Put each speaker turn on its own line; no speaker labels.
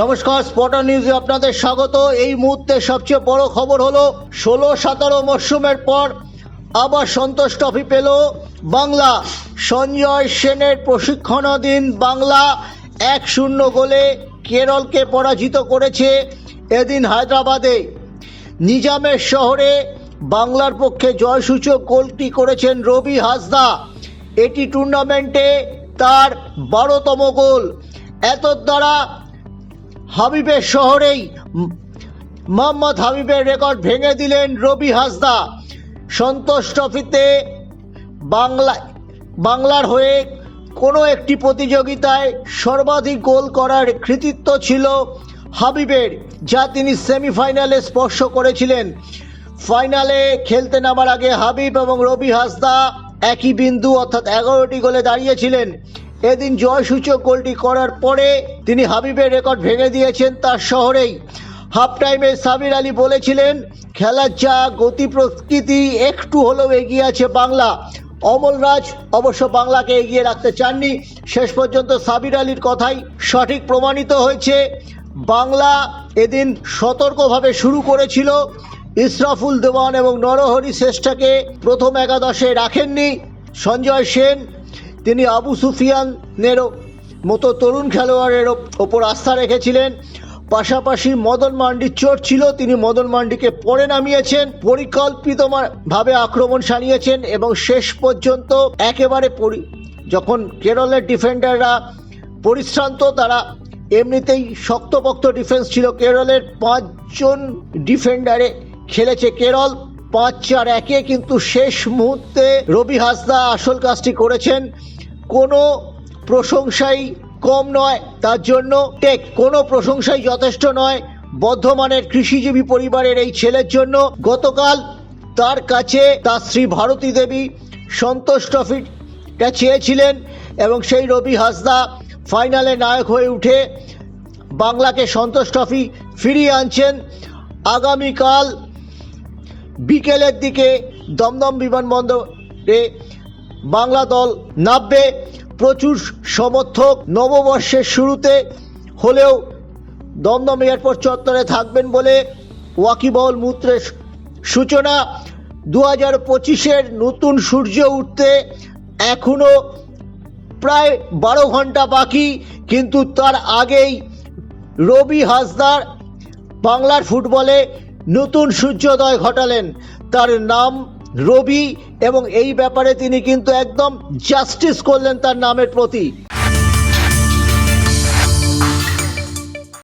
নমস্কার স্পটার নিউজে আপনাদের স্বাগত। এই মুহূর্তে সবচেয়ে বড় খবর হলো, ষোলো সতেরো মরশুমের পর আবার সন্তোষ ট্রফি পেল বাংলা। সঞ্জয় সেনের প্রশিক্ষণাধীন বাংলা এক শূন্য গোলে কেরলকে পরাজিত করেছে এদিন হায়দ্রাবাদে। নিজামের শহরে বাংলার পক্ষে জয়সূচক গোলটি করেছেন রবি হাসদা। এটি টুর্নামেন্টে তার বারোতম গোল। এত দ্বারা হাবিবের শহরেই মোহাম্মদ হাবিবের রেকর্ড ভেঙে দিলেন রবি হাসদা। সন্তোষ ট্রফিতে বাংলা বাংলার হয়ে কোনো একটি প্রতিযোগিতায় সর্বাধিক গোল করার কৃতিত্ব ছিল হাবিবের, যা তিনি সেমিফাইনালে স্পর্শ করেছিলেন। ফাইনালে খেলতে নামার আগে হাবিব এবং রবি হাসদা একই বিন্দু অর্থাৎ এগারোটি গোলে দাঁড়িয়েছিলেন। এদিন জয়সূচক গোলটি করার পরে তিনি হাবিবের রেকর্ড ভেঙে দিয়েছেন তার শহরেই। হাফ টাইমে সাবির আলী বলেছিলেন, খেলার যা গতি প্রকৃতি, একটু হলেও এগিয়ে আছে বাংলা। অমল রাজ অবশ্য বাংলাকে এগিয়ে রাখতে চাননি। শেষ পর্যন্ত সাবির আলীর কথাই সঠিক প্রমাণিত হয়েছে। বাংলা এদিন সতর্কভাবে শুরু করেছিল। ইসরাফুল দেওয়ান এবং নরহরি শ্রেষ্ঠাকে প্রথম একাদশে রাখেননি। সঞ্জয় সেন তিনি আবু সুফিয়ানেরও মতো তরুণ খেলোয়াড়ের ওপর আস্থা রেখেছিলেন। পাশাপাশি মদন মান্ডির চোট ছিল, তিনি মদন মান্ডিকে পরে নামিয়েছেন পরিকল্পিত ভাবে আক্রমণ সানিয়েছেন এবং শেষ পর্যন্ত একেবারে পরি যখন কেরলের ডিফেন্ডাররা পরিশ্রান্ত, তারা এমনিতেই শক্তপোক্ত ডিফেন্স ছিল। কেরলের পাঁচজন ডিফেন্ডারে খেলেছে কেরল, পাঁচ চার একে, কিন্তু শেষ মুহূর্তে রবি হাসদা আসল কাজটি করেছেন। কোনো প্রশংসাই কম নয়, তার জন্য টেক, কোনো প্রশংসাই যথেষ্ট নয়। বর্ধমানের কৃষিজীবী পরিবারের এই ছেলের জন্য গতকাল তার কাছে তার শ্রী ভারতী দেবী সন্তোষ ট্রফিটা চেয়েছিলেন এবং সেই রবি হাসদা ফাইনালে নায়ক হয়ে উঠে বাংলাকে সন্তোষ ট্রফি ফিরিয়ে আনছেন। আগামীকাল বিকেলের দিকে দমদম বিমানবন্দরে বাংলা দল নামবে। প্রচুর সমর্থক নববর্ষের শুরুতে হলেও দমদম এয়ারপোর্ট চত্বরে থাকবেন বলে ওয়াকিবহল মূত্রের সূচনা। দু হাজার পঁচিশের নতুন সূর্য উঠতে এখনও প্রায় বারো ঘণ্টা বাকি, কিন্তু তার আগেই রবি হাসদার বাংলার ফুটবলে নতুন সূর্যোদয় ঘটালেন। তার নাম রবি এবং এই ব্যাপারে তিনি কিন্তু একদম জাস্টিস করলেন তার নামের প্রতি।